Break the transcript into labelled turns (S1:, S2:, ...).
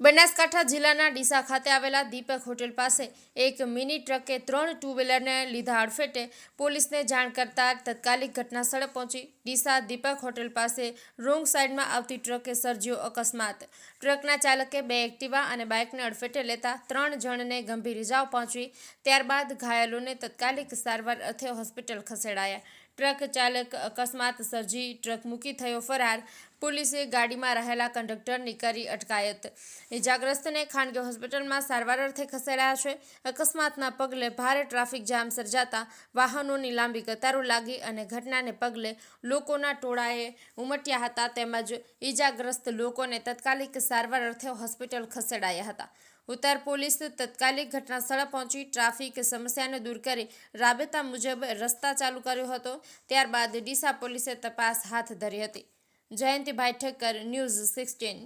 S1: બનાસકાંઠા જિલ્લાના ડીસા ખાતે આવેલા દીપક હોટેલ પાસે એક મિની ટ્રકે ત્રણ ટુ વ્હીલરને લીધા અડફેટે પોલીસને જાણ કરતા તત્કાલિક ઘટના સ્થળે પહોંચી ડીસા દીપક હોટેલ પાસે રોંગ સાઈડમાં આવતી ટ્રકે સર્જ્યો અકસ્માત. ટ્રકના ચાલકે બે એક્ટિવા અને બાઇકને અડફેટે લેતા ત્રણ જણને ગંભીર ઇજાઓ પહોંચી. ત્યારબાદ ઘાયલોને તત્કાલિક સારવાર અર્થે હોસ્પિટલ ખસેડાયા. ટ્રક ચાલક અકસ્માત સર્જી ટ્રક મૂકી થયો ફરાર. પોલીસે ગાડીમાં રહેલા કંડક્ટરની કરી અટકાયત. ઇજાગ્રસ્તને ખાનગી હોસ્પિટલમાં સારવાર અર્થે ખસેડાયા છે. અકસ્માતના પગલે ભારે ટ્રાફિક જામ સર્જાતા વાહનોની લાંબી કતારો લાગી અને ઘટનાને પગલે લોકોના ટોળાએ ઉમટ્યા હતા તેમજ ઇજાગ્રસ્ત લોકોને તત્કાલિક સારવાર અર્થે હોસ્પિટલ ખસેડાયા હતા. ઉત્તર પોલીસ તત્કાલિક ઘટના સ્થળે પહોંચી ટ્રાફિક સમસ્યાને દૂર કરી રાબેતા મુજબ રસ્તા ચાલુ કર્યો હતો. ત્યારબાદ ડીસા પોલીસે તપાસ હાથ ધરી હતી. Jayantibhai Thakkar, news sixteen.